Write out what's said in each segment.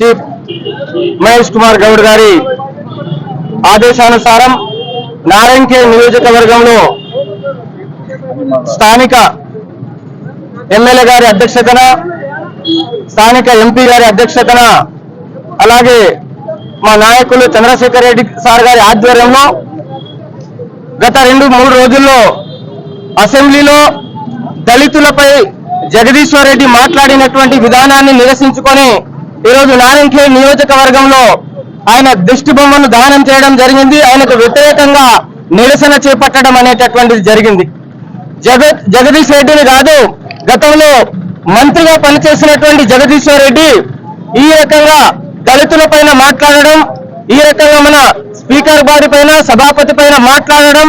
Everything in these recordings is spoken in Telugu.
చీఫ్ మహేష్ కుమార్ గౌడ్ గారి ఆదేశానుసారం నారాయణఖేడ్ నియోజకవర్గంలో స్థానిక ఎమ్మెల్యే గారి అధ్యక్షతన స్థానిక ఎంపీ గారి అధ్యక్షతన అలాగే మా నాయకులు చంద్రశేఖర్ రెడ్డి సార్ గారి ఆధ్వర్యంలో గత రెండు మూడు రోజుల్లో అసెంబ్లీలో దళితులపై జగదీశ్వర్ రెడ్డి మాట్లాడినటువంటి విధానాన్ని నిరసించుకొని ఈరోజు నారాయణఖేడ్ నియోజకవర్గంలో ఆయన దిష్టి బొమ్మను దానం చేయడం జరిగింది. ఆయనకు వ్యతిరేకంగా నిరసన చేపట్టడం అనేటటువంటిది జరిగింది. జగ జగదీష్ రెడ్డిని కాదు గతంలో మంత్రిగా పనిచేసినటువంటి జగదీశ్వర్ రెడ్డి ఈ రకంగా దళితుల పైన మాట్లాడడం ఈ రకంగా మన స్పీకర్ బాడీ పైన సభాపతి పైన మాట్లాడడం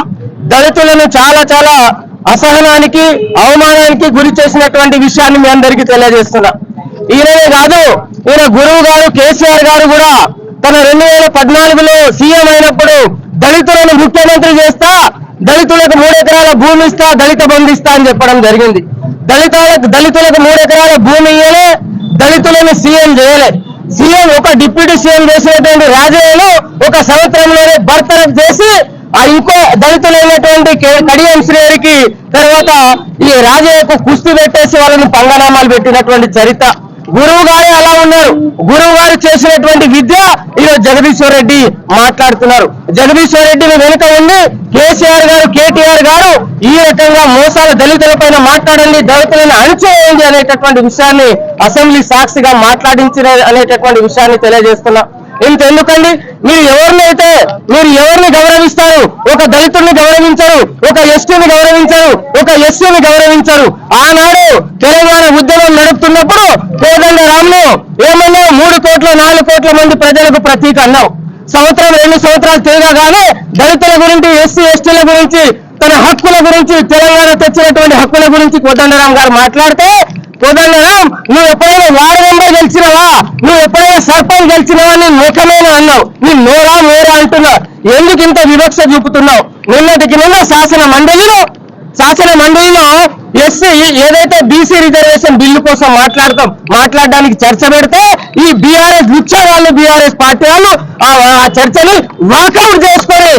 దళితులను చాలా చాలా అసహనానికి అవమానానికి గురి చేసినటువంటి విషయాన్ని మీ అందరికీ తెలియజేస్తున్నా. ఈయననే కాదు ఈయన గురువు గారు కేసీఆర్ గారు కూడా తన రెండు వేల పద్నాలుగులో సీఎం అయినప్పుడు దళితులను ముఖ్యమంత్రి చేస్తా దళితులకు మూడు ఎకరాల భూమి ఇస్తా దళిత బంధిస్తా అని చెప్పడం జరిగింది. దళితులకు దళితులకు మూడు ఎకరాల భూమి ఇయ్యలే దళితులను సీఎం చేయలే. సీఎం ఒక డిప్యూటీ సీఎం చేసినటువంటి రాజయ్యను ఒక సంవత్సరంలోనే బర్తరఫ్ చేసి ఆ ఇంకో దళితులైనటువంటి కే- కడియం శ్రేయరికి తర్వాత ఈ రాజయ్యకు కుస్తీ పెట్టేసి వాళ్ళని పంగనామాలు పెట్టినటువంటి చరిత్ర. గురువు గారే అలా ఉన్నారు. గురువు గారు చేసినటువంటి విద్య ఈరోజు జగదీశ్వర్ రెడ్డి మాట్లాడుతున్నారు. జగదీశ్వర్ రెడ్డి వెనుక ఉండి కేసీఆర్ గారు కేటీఆర్ గారు ఈ రకంగా మోసాలు దళితుల పైన మాట్లాడండి దళితులను అణిచేయండి అనేటటువంటి విషయాన్ని అసెంబ్లీ సాక్షిగా మాట్లాడించిన అనేటటువంటి విషయాన్ని తెలియజేస్తున్నా. ఇంతెందుకండి? మీరు ఎవరినైతే మీరు ఎవరిని గౌరవిస్తారు? ఒక దళితుడిని గౌరవించరు ఒక ఎస్టీని గౌరవించరు ఒక ఎస్సీని గౌరవించరు. ఆనాడు తెలంగాణ ఉద్యమం నడుపుతున్నప్పుడు కోదండ రామ్ను ఏమన్నా మూడు కోట్ల నాలుగు కోట్ల మంది ప్రజలకు ప్రతీక అన్నావు. సంవత్సరం రెండు సంవత్సరాలు తిరగగానే దళితుల గురించి ఎస్సీ ఎస్టీల గురించి తన హక్కుల గురించి తెలంగాణ తెచ్చినటువంటి హక్కుల గురించి కోదండరాం గారు మాట్లాడితే కోదండరాం నువ్వు ఎప్పుడైనా వార్డు మెంబర్ గెలిచినవా? నువ్వు ఎప్పుడైనా సర్పంచ్ గెలిచినవా నీ ముఖమేనా అన్నావు. నీ నోరా మోరా అంటున్నావు. ఎందుకు ఇంత వివక్ష చూపుతున్నావు? నిన్నటికి నిన్న శాసన మండలిలో శాసన మండలిలో ఎస్సీ ఏదైతే బీసీ రిజర్వేషన్ బిల్లు కోసం మాట్లాడతాం మాట్లాడడానికి చర్చ పెడితే ఈ బీఆర్ఎస్ లుచ్చ వాళ్ళు బీఆర్ఎస్ పార్టీ వాళ్ళు ఆ ఆ చర్చని వాకౌట్ చేసుకొని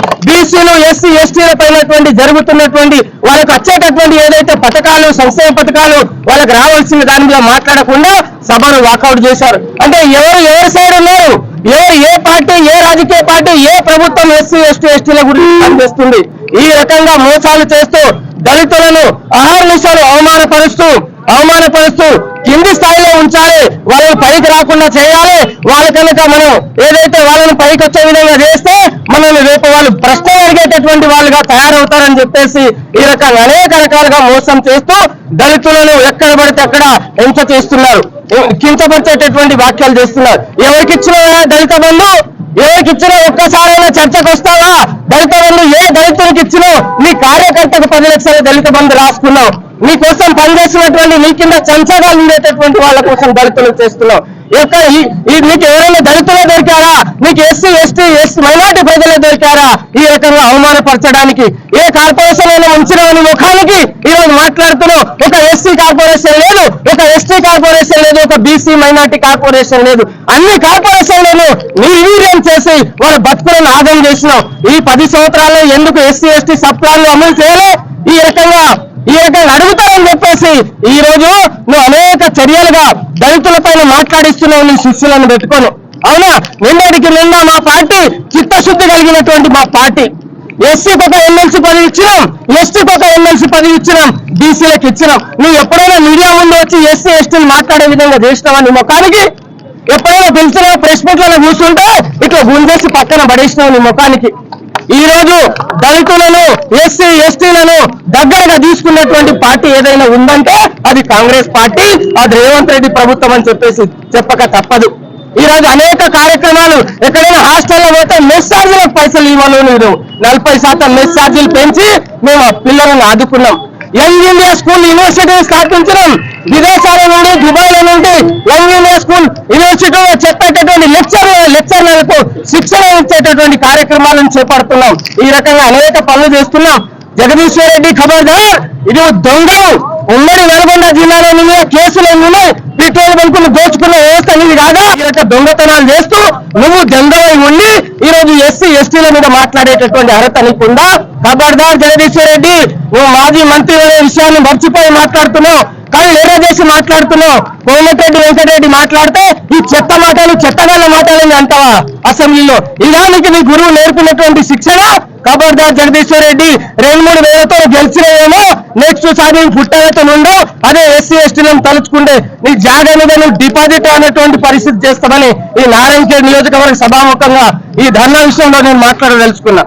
ఎస్సీలు ఎస్సీ ఎస్టీల పైనటువంటి జరుగుతున్నటువంటి వాళ్ళకి వచ్చేటటువంటి ఏదైతే పథకాలు సంక్షేమ పథకాలు వాళ్ళకి రావాల్సిన దాని మీద మాట్లాడకుండా సభను వాకౌట్ చేశారు. అంటే ఎవరు ఎవరి సైడ్ ఉన్నారు? ఎవరు ఏ పార్టీ ఏ రాజకీయ పార్టీ ఏ ప్రభుత్వం ఎస్సీ ఎస్టీ ఎస్టీల గురించి పనిచేస్తుంది? ఈ రకంగా మోసాలు చేస్తూ దళితులను అహర్నిశలు అవమానపరుస్తూ అవమానపరుస్తూ కింది స్థాయిలో ఉంచాలి. వాళ్ళని పైకి రాకుండా చేయాలి. వాళ్ళ కనుక మనం ఏదైతే వాళ్ళని పైకి వచ్చే విధంగా చేస్తే మనల్ని రేపు వాళ్ళు ప్రశ్న అడిగేటటువంటి వాళ్ళుగా తయారవుతారని చెప్పేసి ఈ రకంగా అనేక రకాలుగా మోసం చేస్తూ దళితులను ఎక్కడ పడితే అక్కడ ఎంచ చేస్తున్నారు. కించపరిచేటటువంటి వ్యాఖ్యలు చేస్తున్నారు. ఎవరికి ఇచ్చిన దళిత బంధు? ఎవరికిచ్చిన ఒక్కసారైనా చర్చకు వస్తావా? దళిత బంధు ఏ దళిత ఇచ్చినావు. నీ కార్యకర్తకు పది లక్షల దళిత బంధు రాసుకున్నావు. నీ కోసం పనిచేసినటువంటి నీ కింద చంచగాలు ఉండేటటువంటి వాళ్ళ కోసం దళితులు చేస్తున్నావు. యొక్క ఈ- నీకు ఎవరైనా దళితులే దొరికారా? నీకు ఎస్సీ ఎస్టీ ఎస్ మైనార్టీ ప్రజలే దొరికారా? ఈ రకంగా అవమానపరచడానికి ఏ కార్పొరేషన్ అయినా ఉంచిన ముఖానికి ఈ రోజు ఒక ఎస్సీ కార్పొరేషన్ లేదు ఒక ఎస్టీ కార్పొరేషన్ లేదు ఒక బీసీ మైనార్టీ కార్పొరేషన్ లేదు. అన్ని కార్పొరేషన్లను నిర్వీర్యం చేసి వాళ్ళ బతుకులను ఆగం చేసినాం. ఈ పది సంవత్సరాల్లో ఎందుకు ఎస్సీ ఎస్టీ సబ్ అమలు చేయలే? ఈ రకంగా ఈ రకంగా అడుగుతారని చెప్పేసి ఈ రోజు నువ్వు అనేక చర్యలుగా దళితుల పైన మాట్లాడిస్తున్నావు నీ శిష్యులను పెట్టుకోను. అవునా? నిన్నటికి నిన్న మా పార్టీ చిత్తశుద్ధి కలిగినటువంటి మా పార్టీ. ఎస్సీకి ఒక ఎమ్మెల్సీ పదవి ఇచ్చినాం ఎస్టీకి ఒక ఎమ్మెల్సీ పదవి ఇచ్చినాం బీసీలకు ఇచ్చినాం. నువ్వు ఎప్పుడైనా మీడియా ముందు వచ్చి ఎస్సీ ఎస్టీని మాట్లాడే విధంగా చేసినావా నీ ముఖానికి? ఎప్పుడైనా పిలిచినా ప్రెస్ మీట్లలో కూర్చుంటే ఇట్లా గుంజేసి పక్కన పడేసినావు నీ ముఖానికి. ఈ రోజు దళితులను ఎస్సీ ఎస్టీలను దగ్గరగా తీసుకున్నటువంటి పార్టీ ఏదైనా ఉందంటే అది కాంగ్రెస్ పార్టీ అది రేవంత్ రెడ్డి ప్రభుత్వం అని చెప్పేసి చెప్పక తప్పదు. ఈ రోజు అనేక కార్యక్రమాలు ఎక్కడైనా హాస్టల్లో పోతే మెస్ ఛార్జీలకు పైసలు ఇవ్వను మీరు నలభై శాతం మెస్ ఛార్జీలు పెంచి మేము పిల్లలను ఆదుకున్నాం. యంగ్ ఇండియా స్కూల్ యూనివర్సిటీ స్థాపించడం విదేశాల నుండి దుబాయ్ నుండి యంగ్ ఇండియా స్కూల్ యూనివర్సిటీలో చెప్పేటటువంటి లెక్చర్ లెక్చర్లకు శిక్షణ ఇచ్చేటటువంటి కార్యక్రమాలను చేపడుతున్నాం. ఈ రకంగా అనేక పనులు చేస్తున్నాం. జగదీశ్వర్ రెడ్డి ఖబర్దార్ ఇది దొంగలు. ఉమ్మడి నల్గొండ జిల్లాలో ఉన్న కేసులో ఉన్నాయి? పెట్రోల్ బంకులు దోచుకున్న వ్యవస్థ నీది కాదా? ఈ యొక్క దొంగతనాలు చేస్తూ నువ్వు గంగవై ఉండి ఈ రోజు ఎస్సీ ఎస్టీల మీద మాట్లాడేటటువంటి అర్హత నీకుందా? ఖబర్దార్ జగదీశ్వర్ రెడ్డి నువ్వు మాజీ మంత్రి అనే విషయాన్ని మర్చిపోయి మాట్లాడుతున్నావు. కానీ ఎర్ర చేసి మాట్లాడుతున్నావు. కోమటిరెడ్డి వెంకటరెడ్డి మాట్లాడితే ఈ చెత్త మాటలు చెత్తగాళ్ళ మాటలని అంటావా అసెంబ్లీలో? ఇలా నీకు నీ గురువు నేర్పినటువంటి శిక్షణ కబర్దార్ జగదీశ్వర్ రెడ్డి రెండు మూడు వేలతో గెలిచినాయేమో నెక్స్ట్ సారి పుట్టగత నుండు అదే ఎస్సీ ఎస్టీలను తలుచుకుంటే నీ జాగా మీద నువ్వు డిపాజిట్ అనేటువంటి పరిస్థితి చేస్తామని ఈ నారాయణఖేడ్ నియోజకవర్గ సభాముఖంగా ఈ ధర్నా విషయంలో నేను మాట్లాడదలుచుకున్నా.